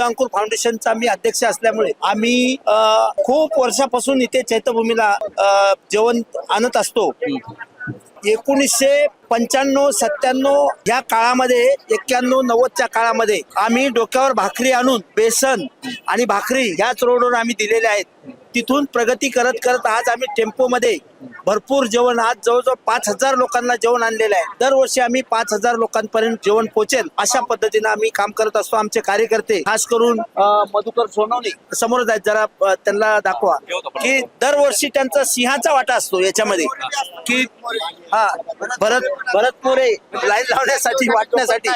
बुद्धांकुर फाउंडेशनचा मी अध्यक्ष असल्यामुळे आम्ही खूप वर्षापासून इथे चैत्यभूमीला जेवण आणत असतो. एकोणीसशे पंच्याण्णव सत्त्याण्णव या काळामध्ये एक्क्याण्णव नव्वदच्या काळामध्ये आम्ही डोक्यावर भाकरी आणून बेसन आणि भाकरी ह्याच रोडवर आम्ही दिलेले आहेत. तिथून प्रगती करत करत आज आम्ही टेम्पोमध्ये भरपूर जेवण आज जवळजवळ पाच हजार लोकांना जेवण आणलेलं आहे. दरवर्षी आम्ही पाच हजार लोकांपर्यंत जेवण पोहोचेल अशा पद्धतीने आम्ही काम करत असतो आमचे कार्यकर्ते. खास करून मधुकर सोनवणे समोरच आहेत जरा त्यांना दाखवा की दरवर्षी त्यांचा सिंहाचा वाटा असतो याच्यामध्ये की हा भरत भरत मोरे लाईन लावण्यासाठी वाटण्यासाठी.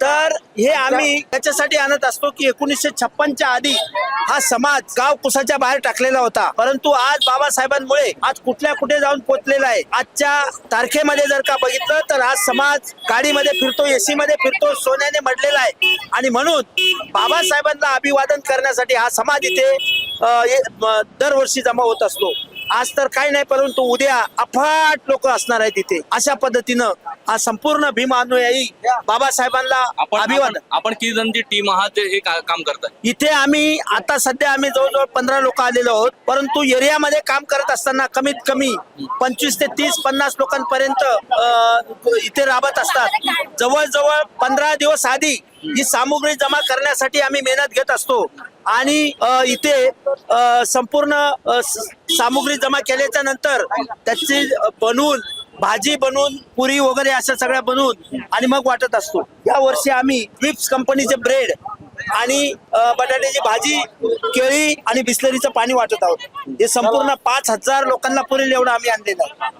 तर हे आम्ही त्याच्यासाठी आणत असतो की एकोणीसशे छप्पनच्या आधी हा समाज गाव कुसाच्या बाहेर टाकलेला होता. परंतु आज बाबासाहेबांमुळे आज कुठल्या कुठे जाऊन पोचलेला आहे आजच्या तारखेमध्ये जर का बघितलं तर आज समाज गाडीमध्ये फिरतो एसी मध्ये फिरतो सोन्याने मडलेला आहे. आणि म्हणून बाबासाहेबांना अभिवादन करण्यासाठी हा समाज इथे ये- दरवर्षी जमा होत असतो. आज तर काही नाही परंतु उद्या अफाट लोक असणार आहेत तिथे अशा पद्धतीनं हा संपूर्ण भीम अनुयायी बाबासाहेबांना अभिवादन. आपण- किती जणची टीम आहात ते हे काम करताय इथे आम्ही आता सध्या आम्ही जवळजवळ पंधरा लोक आलेलो आहोत परंतु एरियामध्ये काम करत असताना कमीत कमी पंचवीस ते तीस पन्नास लोकांपर्यंत इथे राबत असतात. जवळजवळ पंधरा दिवस आधी ही सामुग्री जमा करण्यासाठी आम्ही मेहनत घेत असतो. आणि इथे संपूर्ण सामुग्री जमा केल्याच्यानंतर त्याची बनवून भाजी बनवून पुरी वगैरे अशा सगळ्या बनवून आणि मग वाटत असतो. या वर्षी आम्ही विप्स कंपनीचे ब्रेड आणि बटाट्याची भाजी केळी आणि बिस्लरीचं पाणी वाटत आहोत. हे संपूर्ण पाच हजार लोकांना पुरेल एवढं आम्ही आणलेलं आहे.